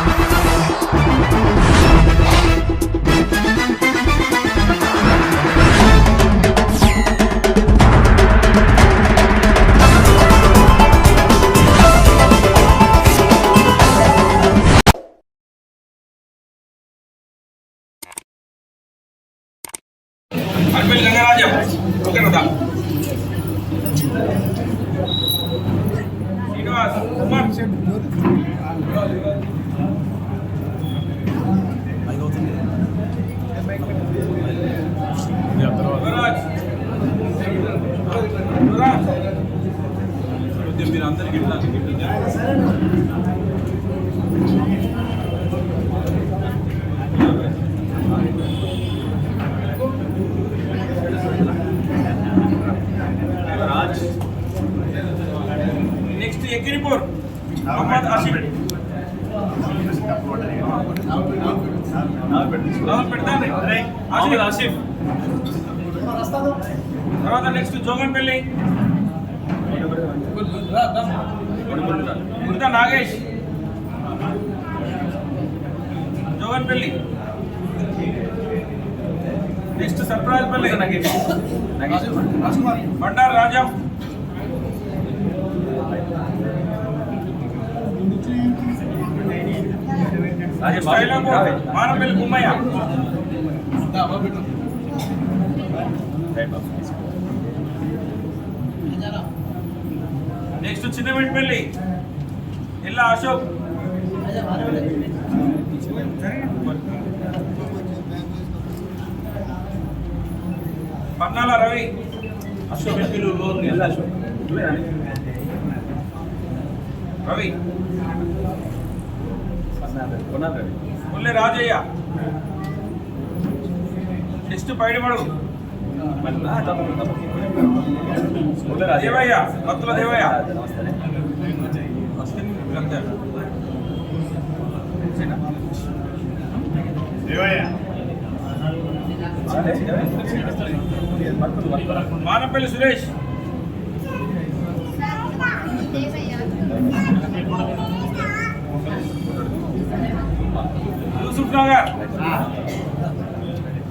Música మీరు అందరికి ఇట్లా ఇట్లా రాజ్ నెక్స్ట్ ఎగిరిపూర్ మొహమ్మద్ ఆసిఫ్ ఆసిఫ్ తర్వాత next Joganpalli Gurtha Nagesh. Joganpalli next Sarprajpalli Nagesh. Bandaru Rajam. Manapalli కుమ్మయ్య next చిన్నమిట్పల్లి ఇల్లా Ashok Pannala Ravi Ashok Ravi Mulle Rajaiah. Next Paidimadu Devaiah Mattula Devaiah. అంతే. మానపల్లి సురేష్. యూసుఫ్ నగర్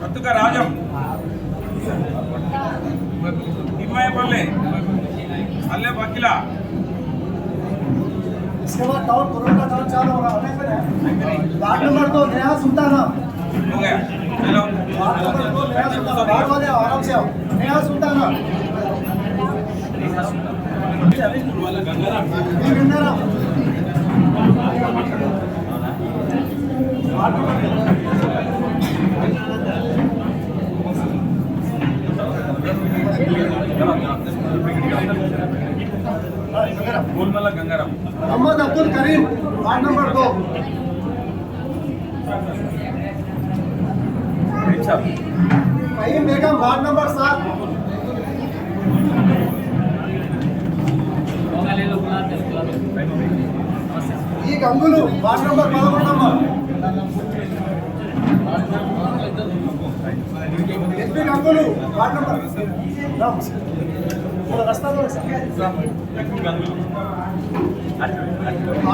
కత్తుక రాజం తిమ్మయ్యపల్లి అల్లె బకిల इसके बाद टाउन कोरोना टाउन चालू हो रहा है वार्ड नंबर दो नया सुल्ताना हो गया चलो वार्ड नंबर दो नया सुल्ताना वार्ड वाले आओ, आराम से आओ नया सुल्ताना गंगाराम గోల్మల్ల గంగారాం मोहम्मद अब्दुल करीम वार्ड नंबर दो फहीम बेगम वार्ड नंबर सात ఈ Gangulu ward number పదకొండమ్మ SP Gangulu ward number Ram. మన రస్తాలో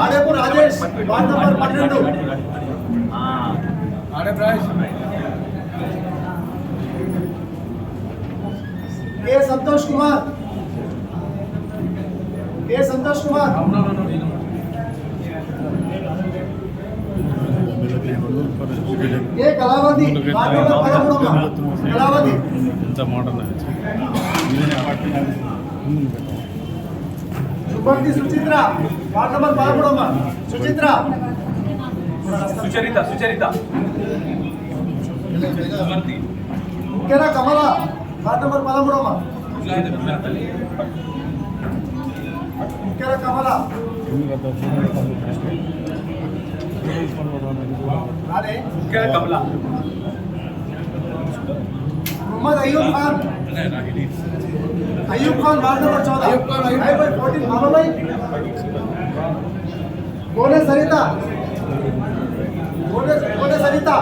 Adepu Rajesh ward number పన్నెండు. ఆడేపు రాజేష్ ఏ సంతోష్ కుమార్. ఏ సంతోష్ కుమార్. కె ఎంత modern సుభక్తి Suchitra ward number పదమూడమ్మ Suchitra Sucharitha Sucharitha సుమర్తి ముఖ్యన కమల వార్డ్ నంబర్ పదమూడమ్మ ముఖ్యన కమల मोहम्मद अयूब खान अयूब खान वार्ड नंबर चौदह भाई बोले सरिता बोले सरिता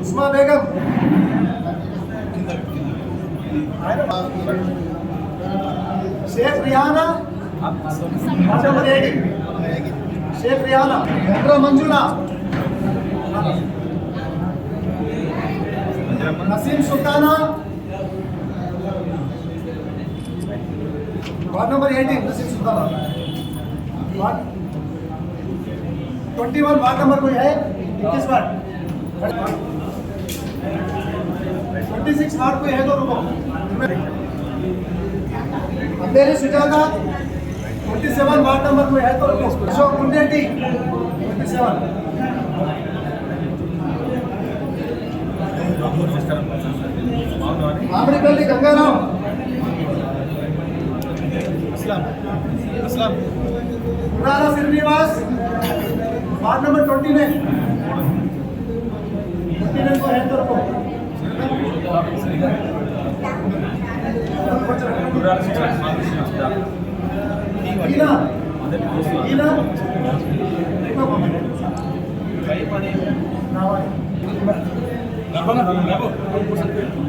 उस्मा बेगम शेख रियाना अच्छा बनेगी Sheikh Riyana Manjula. Naseem Sultana. Ward number eighteen, Naseem Sultana. Twenty one, ward number कोई है? इक्कीस वार्ड। ट्वेंटी सिक्स वार्ड कोई है तो दो रुपये अंधेरी सुजाता 27 वार्ड नंबर कोई है तो रुको अशोक कुंडेटी 27 మామిడిపల్లి గంగారాం पुराना श्रीनिवास वार्ड नंबर ट्वेंटी में ट्वेंटी में को Nabang, nabang, nabang.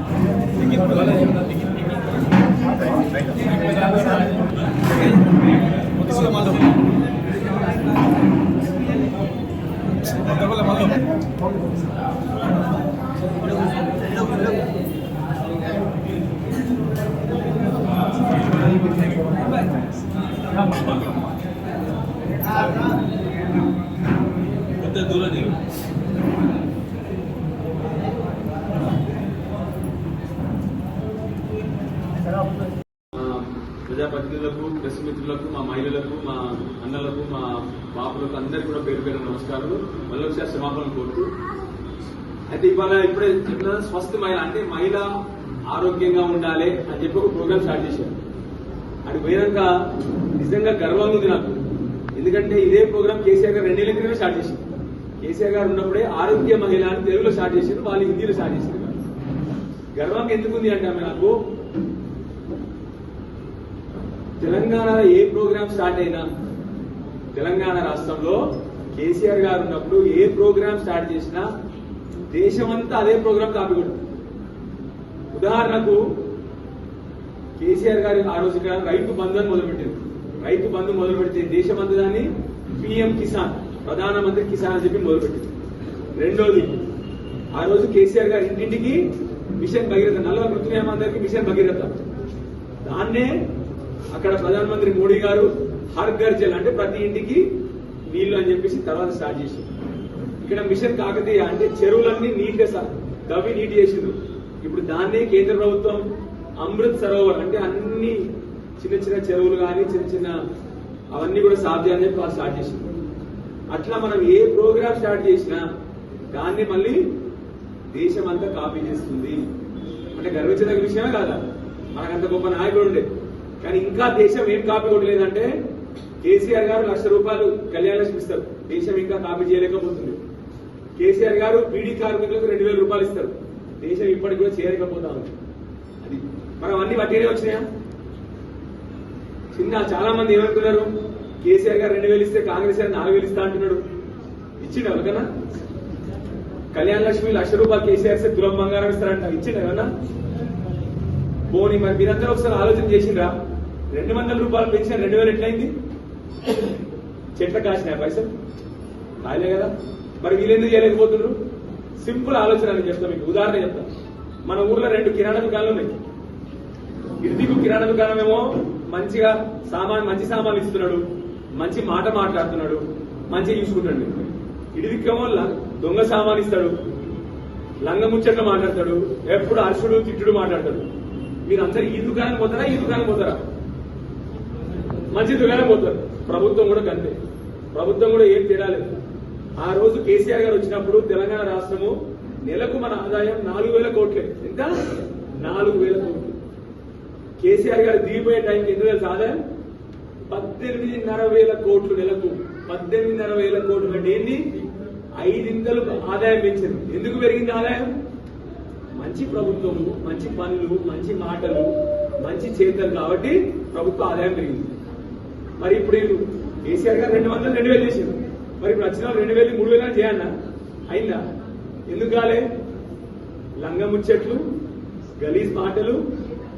ప్రతినిధులకు ప్రెస్ మిత్రులకు మా మహిళలకు మా అన్నలకు మా బాపులకు అందరికీ కూడా పేరు పేరు నమస్కారాలు మళ్ళీ ఒకసారి క్షమాపణ కోరుతూ. అయితే ఇవాళ ఇప్పుడే చెప్పిన స్వస్థ మహిళ అంటే మహిళ ఆరోగ్యంగా ఉండాలి అని చెప్పి ఒక ప్రోగ్రామ్ స్టార్ట్ చేశారు. అది పోయాక నిజంగా గర్వంగా ఉంది నాకు. ఎందుకంటే ఇదే ప్రోగ్రామ్ కేసీఆర్ గారు రెండేళ్ళ క్రితమే స్టార్ట్ చేసింది కేసీఆర్ గారు ఉన్నప్పుడే ఆరోగ్య మహిళ అని తెలుగులో స్టార్ట్ చేశారు వాళ్ళు హిందీలో స్టార్ట్ చేశారు. గర్వంగా ఎందుకుంది అంటే ఆమె నాకు తెలంగాణలో ఏ ప్రోగ్రామ్ స్టార్ట్ అయినా తెలంగాణ రాష్ట్రంలో కేసీఆర్ గారు ఉన్నప్పుడు ఏ ప్రోగ్రామ్ స్టార్ట్ చేసినా దేశమంతా అదే ప్రోగ్రామ్ కాపీ ఉదాహరణకు కేసీఆర్ గారి ఆ రోజు రైతు బంధు మొదలుపెట్టింది రైతు బంధు మొదలు పెడితే దేశమంతా దాన్ని పిఎం కిసాన్ ప్రధానమంత్రి కిసాన్ అని చెప్పి మొదలుపెట్టింది రెండోది ఆ రోజు కేసీఆర్ గారి ఇంటింటికి మిషన్ భగీరథ నల్ల మృతులేమందరికి మిషన్ భగీరథ. దాన్నే అక్కడ ప్రధానమంత్రి మోడీ గారు హర్ ఘర్ జల్ అంటే ప్రతి ఇంటికి నీళ్ళు అని చెప్పేసి తర్వాత స్టార్ట్ చేసింది ఇక్కడ మిషన్ కాకతీయ అంటే చెరువులన్నీ నీట్గా సా- దవ్వి నీట్ చేసిండ్రు. ఇప్పుడు దాన్నే కేంద్ర ప్రభుత్వం అమృత్ సరోవర్ అంటే అన్ని చిన్న చిన్న చెరువులు కానీ చిన్న చిన్న అవన్నీ కూడా సాఫ్ చేయాలని చెప్పి వాళ్ళు స్టార్ట్ చేసింది అట్లా మనం ఏ ప్రోగ్రామ్ స్టార్ట్ చేసినా దాన్ని మళ్ళీ దేశం అంతా కాపీ చేస్తుంది. అంటే గర్వించదగ్గ విషయమే కాదా? మనకంత గొప్ప నాయకుడు ఉండేది కానీ ఇంకా దేశం ఏం కాపీ కొట్టలేదంటే కేసీఆర్ గారు లక్ష రూపాయలు కళ్యాణ లక్ష్మి ఇస్తారు. దేశం ఇంకా కాపీ చేయలేకపోతుంది. కేసీఆర్ గారు బీడీ కార్మికులకు రెండు వేల రూపాయలు ఇస్తారు. దేశం ఇప్పటికి కూడా చేయలేకపోతా ఉంది. అది మనం అన్ని వడ్డీనే వచ్చినాయా? చిన్న చాలా మంది ఏమనుకున్నారు? కేసీఆర్ గారు రెండు వేలు ఇస్తే కాంగ్రెస్ గారు నాలుగు వేలు ఇస్తా అంటున్నాడు. ఇచ్చిండు ఎవరికన్నా? కళ్యాణ లక్ష్మి లక్ష రూపాయలు కేసీఆర్ ఇస్తే తులం బంగారం ఇస్తారంట. ఇచ్చిండు ఎవరన్నా పోనీ మరి మీరందరూ ఒకసారి ఆలోచన చేసిండ్రా? రెండు వందల రూపాయలు పెంచిన రెండు వేలు ఎట్లయింది? చెట్ల కాసిన పైసలు? కాయలే కదా. మరి వీళ్ళెందుకు చేయలేకపోతున్నారు సింపుల్ ఆలోచన నేను చెప్తాను మీకు. ఉదాహరణ చెప్తా. మన ఊర్లో రెండు కిరాణా దుకాణాలు ఉన్నాయి. ఇర్దికు కిరాణా దుకాణం ఏమో మంచిగా సామాన్ మంచి సామాన్లు ఇస్తున్నాడు మంచి మాట మాట్లాడుతున్నాడు మంచిగా చూసుకుంటాడు. ఇడిదికేమో దొంగ సామాన్ ఇస్తాడు లంగ ముచ్చట్లు మాట్లాడతాడు ఎప్పుడు అర్షుడు తిట్టుడు మాట్లాడతాడు. మీరు అందరు ఈ దుకాణం పోతారా ఈ దుకాణం పోతారా? మంచి దుకాణం పోతారు. ప్రభుత్వం కూడా కంతే. ప్రభుత్వం కూడా ఏం తేడా ఆ రోజు కేసీఆర్ గారు వచ్చినప్పుడు తెలంగాణ రాష్ట్రము నెలకు మన ఆదాయం నాలుగు వేల కోట్లే. ఎంత? నాలుగు వేల కోట్లు. కేసీఆర్ గారు దిగిపోయే టైంకి ఎన్ని వేల ఆదాయం? పద్దెనిమిదిన్నర వేల కోట్లు నెలకు. పద్దెనిమిదిన్నర వేల కోట్లు అంటే ఏంటి ఐదింతలు ఆదాయం పెంచింది. ఎందుకు పెరిగింది ఆదాయం? మంచి ప్రభుత్వము మంచి పనులు మంచి మాటలు మంచి చేతలు కాబట్టి ప్రభుత్వ ఆదాయం పెరిగింది. మరి ఇప్పుడు వీళ్ళు కేసీఆర్ గారు రెండు వందలు రెండు వేలు చేసింది మరి ఇప్పుడు వచ్చిన వాళ్ళు రెండు వేలు మూడు వేలు చేయాలన్నా అయిందా? ఎందుకు కాలే? లంగముచ్చట్లు గలీజ్ మాటలు.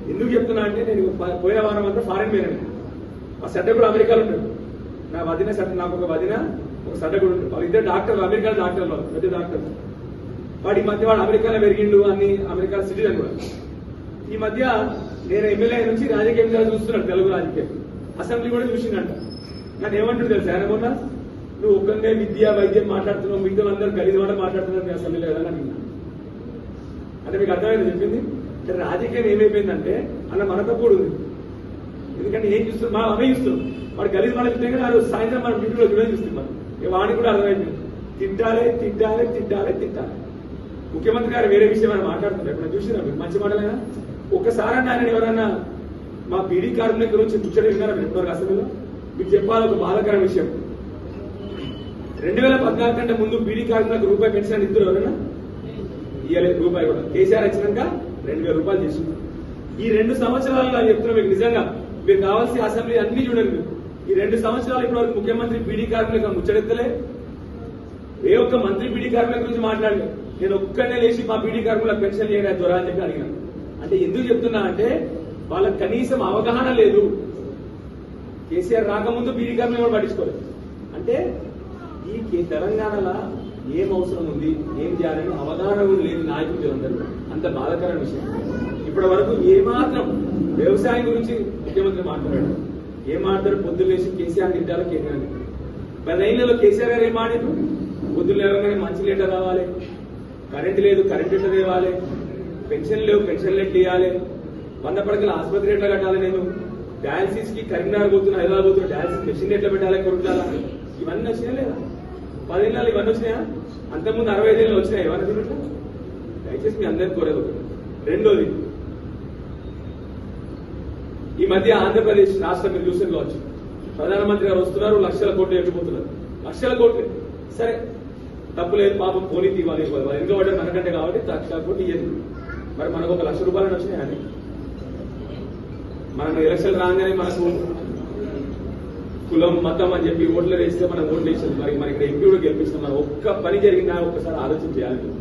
ఎందుకు చెప్తున్నా అంటే నేను ప- పోయిన వారం అంతా ఫారెన్ పోయినాను ఆ కూడా అమెరికాలో ఉంటాడు నా వదిన సడ్డ నాకు ఒక వదిన ఒక సడ్డకుడు ఉంటాడు వాళ్ళిద్దరు డాక్టర్లు అమెరికా డాక్టర్లు పెద్ద డాక్టర్లు. వాడి ఈ మధ్య వాడు అమెరికాలో పెరిగిండు అని అమెరికా సిటిజన్ కూడా. ఈ మధ్య నేను ఎమ్మెల్యే నుంచి రాజకీయంగా చూస్తున్నాడు తెలుగు రాజకీయం. అసెంబ్లీ కూడా చూసిందంట. నన్ను ఏమంటాడు తెలుసా? ఆయన మొన్న నువ్వు ఒక్కనే విద్య వైద్యం మాట్లాడుతున్నావు మిగతా అందరూ గలీజ్ మాట మాట్లాడుతున్నారు మీ అసెంబ్లీలో కదా అని అంటే మీకు అర్థమైంది చెప్పింది? అంటే రాజకీయం ఏమైపోయిందంటే అలా మనతో కూడా ఉంది ఎందుకంటే ఏం చూస్తున్నాం మా అవే చూస్తున్నాం వాడు గలీజ్ మాట చూస్తే కానీ సాయంత్రం మనం డ్యూటీలో చూడే చూస్తాం మనం. ఇక వాడికి కూడా అర్థమైపోయింది తిట్టాలి తిట్టాలి తిట్టాలి తిట్టాలి. ముఖ్యమంత్రి గారు వేరే విషయం ఆయన మాట్లాడుతున్నారు. ఎప్పుడు చూసినా మీరు? మంచి మాటలేనా? ఒకసారి ఆయన ఎవరన్నా మా బీడీ కార్మికుల గురించి ముచ్చట విన్నారా మీరు అసలు అసెంబ్లీలో? మీకు చెప్పాలి ఒక బాధకర విషయం. రెండు వేల పద్నాలుగు కంటే ముందు బీడీ కార్మికులకు రూపాయి పెన్షన్ ఇద్దరు ఎవరైనా? ఇవ్వలేదు రూపాయి కూడా. కేసీఆర్ వచ్చినాక రెండు వేల రూపాయలు తీసుకున్నారు. ఈ రెండు సంవత్సరాలు నేను చెప్తున్నా మీకు నిజంగా మీరు కావాల్సిన అసెంబ్లీ అన్ని చూడండి ఈ రెండు సంవత్సరాలు ఇప్పటి వరకు ముఖ్యమంత్రి బీడీ కార్మికులకు ముచ్చడెత్తలే ఏ ఒక్క మంత్రి బీడీ కార్మికుల గురించి మాట్లాడలేదు. నేను ఒక్కడనే లేచి మా బీడీ కార్మికులకు పెన్షన్ చేయడానికి దొర అని చెప్పి అడిగాను. అంటే ఎందుకు చెప్తున్నా అంటే వాళ్ళకి కనీసం అవగాహన లేదు. కేసీఆర్ రాకముందు బీడీ కార్మికులు కూడా పట్టించుకోలేదు. అంటే ఈ తెలంగాణలో ఏం అవసరం ఉంది ఏం చేయాలని అవగాహన కూడా లేని నాయకులు అందరూ అంత బాధాకరమైన విషయం. ఇప్పటి వరకు ఏమాత్రం వ్యవసాయం గురించి ముఖ్యమంత్రి మాట్లాడాడు. ఏం మాట్లాడు పొద్దున్న లేచి కేసీఆర్ తింటారో కేసీఆర్ మరి లైన్లలో కేసీఆర్ గారు ఏం ఆడారు పొద్దున్న లేవగానే మంచి లీటర్ రావాలి. కరెంట్ లేదు కరెంట్ లెటర్ ఇవ్వాలి పెన్షన్ లేవు పెన్షన్ లెట్ ఇవ్వాలి వంద పడకలు ఆసుపత్రి ఎట్లా కట్టాలి నేను? డయాలసిస్కి కరీంనగర్ పోతున్నా హైదరాబాద్ పోతున్నా డయాలసిస్ మెషిన్ ఎట్లా పెట్టాలి కొడుకులా ఇవన్నీ వచ్చినా లేదా? నెలలు ఇవన్నీ వచ్చినాయా? అంతకుముందు అరవై ఐదేళ్ళు వచ్చినాయి ఇవన్నీ తిన్నట్లు దయచేసి మీ అందరికి కోరేది రెండోది ఈ మధ్య ఆంధ్రప్రదేశ్ రాష్ట్రం మీరు చూసిన కావచ్చు. ప్రధానమంత్రి గారు వస్తున్నారు లక్షల కోట్లు వెళ్ళిపోతున్నారు లక్షల కోట్లు. సరే తప్పు లేదు పాపం పోనీ ఇవ్వాలి. వాళ్ళు మనకంటే కాబట్టి లక్షల కోట్లు ఇవ్వదు మరి మనకు ఒక లక్ష రూపాయలు వచ్చినాయి? అని మనం ఎలక్షన్ రాగానే మనకు కులం మతం అని చెప్పి ఓట్లు వేస్తే మనం ఓట్లు వేసింది. మరి మన ఇక్కడ ఎంపీ కూడా గెలిపిస్తాం. మనం ఒక్క పని జరిగిందా ఒక్కసారి ఆలోచన చేయాలి.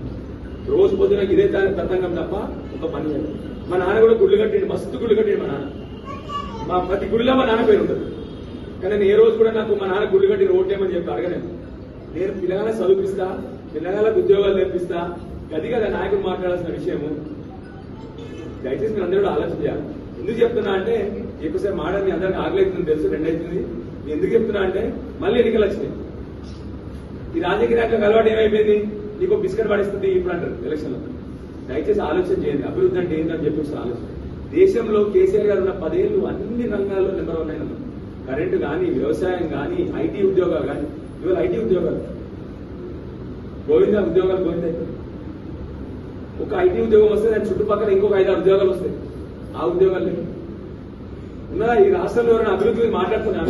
రోజు పొద్దున ఇదే తా- తతంగం తప్ప ఒక పని చేయాలి మా నాన్న కూడా గుళ్ళు కట్టిండు. మస్తు గుళ్ళు కట్టిండు మా నాన్న. మా ప్రతి గుడిలో మా నాన్న పేరు ఉంటుంది. కానీ నేను ఏ రోజు కూడా నాకు మా నాన్న గుళ్ళు కట్టి ఓటేమని చెప్పి అడగలేదు నేను పిల్లగానే చదివిస్తా పిల్లగాళ్ళకు ఉద్యోగాలు నేర్పిస్తా గది కదా నాయకుడు మాట్లాడాల్సిన విషయము. దయచేసి మీరు అందరూ ఆలోచన చేయాలి ఎందుకు చెప్తున్నా అంటే ఎక్కువసేపు మాడని అందరికి ఆగలేతుంది తెలుసు రెండైతుంది ఎందుకు చెప్తున్నా అంటే మళ్ళీ ఎన్నికలు వచ్చినాయి. ఈ రాజకీయ నాయకులకు అలవాటు ఏమైపోయింది? నీకు బిస్కెట్ పడిస్తుంది ఇప్పుడు అంటారు ఎలక్షన్లో దయచేసి ఆలోచన చేయండి. అభివృద్ధి అంటే ఏంటని చెప్పేసి ఆలోచన దేశంలో కేసీఆర్ గారు ఉన్న పదేళ్ళు అన్ని రంగాల్లో నెంబర్ వన్ అయిన కరెంటు కానీ వ్యవసాయం కానీ ఐటీ ఉద్యోగాలు కానీ ఇవాళ ఐటీ ఉద్యోగాలు. గోవిందా ఉద్యోగాలు గోవిందా ఒక ఐటీ ఉద్యోగం వస్తే దాని చుట్టుపక్కల ఇంకొక ఐదు ఉద్యోగాలు వస్తాయి. ఆ ఉద్యోగాలు లేవు. ఈ రాష్ట్రంలో ఎవరైనా అభివృద్ధి గురించి మాట్లాడుతున్నా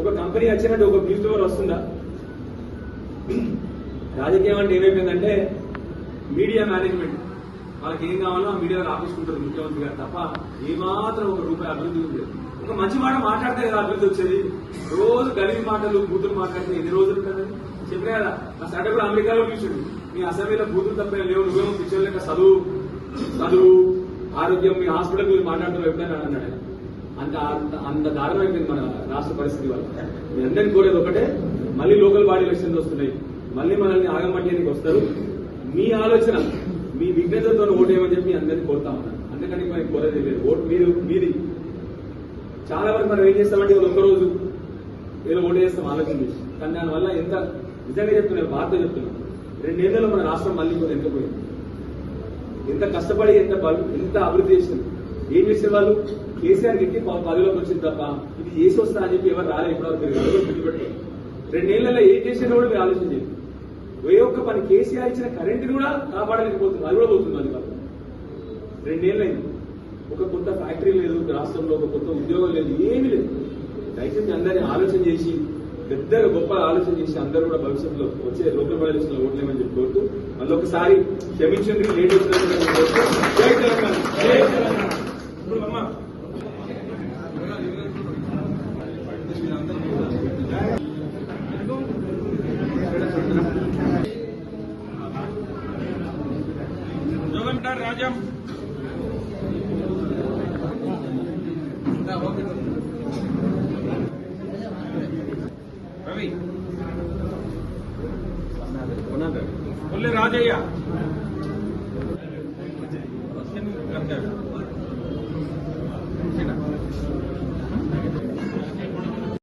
ఒక కంపెనీ వచ్చినట్టు ఒక న్యూస్ పేపర్ వస్తుందా? రాజకీయం అంటే ఏమైపోయిందంటే మీడియా మేనేజ్మెంట్. వాళ్ళకి ఏం కావాలో ఆ మీడియా రాపించుకుంటారు ముఖ్యమంత్రి గారు తప్ప ఏమాత్రం ఒక రూపాయి అభివృద్ధి ఉంది ఒక మంచి మాట మాట్లాడితే కదా అభివృద్ధి వచ్చేది. రోజు గలీజ్ మాటలు బూతులు మాట్లాడితే ఎన్ని రోజులు కదా చెప్పినా కదా నా సట కూడా అమెరికాలో చూసాడు. మీ అసెంబ్లీలో బూతులు తప్ప లేవు నువ్వేమో పిచ్చర్ లెక్క చదువు. చదువు. ఆరోగ్యం మీ హాస్పిటల్ గురించి మాట్లాడుతున్నారు ఎప్పుడైనా అన్నాడు? అంత అంత అంత దారుణం అయిపోయింది మన రాష్ట్ర పరిస్థితి వల్ల. మీ అందరిని కోరేది ఒకటే మళ్ళీ లోకల్ బాడీ ఎలక్షన్స్ వస్తున్నాయి. మళ్ళీ మనల్ని ఆగమట్టానికి వస్తారు. మీ ఆలోచన మీ విఘ్నతతో ఓటేయమని చెప్పి అందరినీ కోరుతా ఉన్నాను అందుకని మనకి కోరేది లేదు. ఓటు మీరు మీది. చాలా వరకు మనం ఏం చేస్తామంటే ఒక్కరోజు ఏదో ఓటు చేస్తాం ఆలోచన చేసి. కానీ దానివల్ల ఎంత నిజంగా చెప్తున్నారు బాధతో చెప్తున్నారు రెండేళ్ళలో మన రాష్ట్రం మళ్ళీ కూడా ఎంత కష్టపడి ఎంత ఎంత అభివృద్ధి చేసింది. ఏం చేసే వాళ్ళు? కేసీఆర్ గట్టి ప- పదవిలోకి వచ్చింది తప్ప ఇది చేసి వస్తా అని చెప్పి ఎవరు రాలేదు ఇప్పటివరకు మీరు ఎవరు రెండేళ్ళలో ఏం చేసినా కూడా మీరు ఆలోచన ఏ ఒక్క పని కేసీఆర్ ఇచ్చిన కరెంట్ కూడా కాపాడలేకపోతుంది అది కూడా పోతుంది అది కాదు రెండేళ్ళైంది ఒక కొత్త ఫ్యాక్టరీ లేదు రాష్ట్రంలో ఒక కొత్త ఉద్యోగం లేదు ఏమీ లేదు. దయచేసి అందరినీ ఆలోచన చేసి పెద్దగా గొప్ప ఆలోచన చేసి అందరూ కూడా భవిష్యత్తులో వచ్చే లోకల్ ప్రదేశంలో ఓట్లేమని చెప్పి కోరుతూ మళ్ళీ ఒకసారి క్షమించండి లేట్ వచ్చినందుకు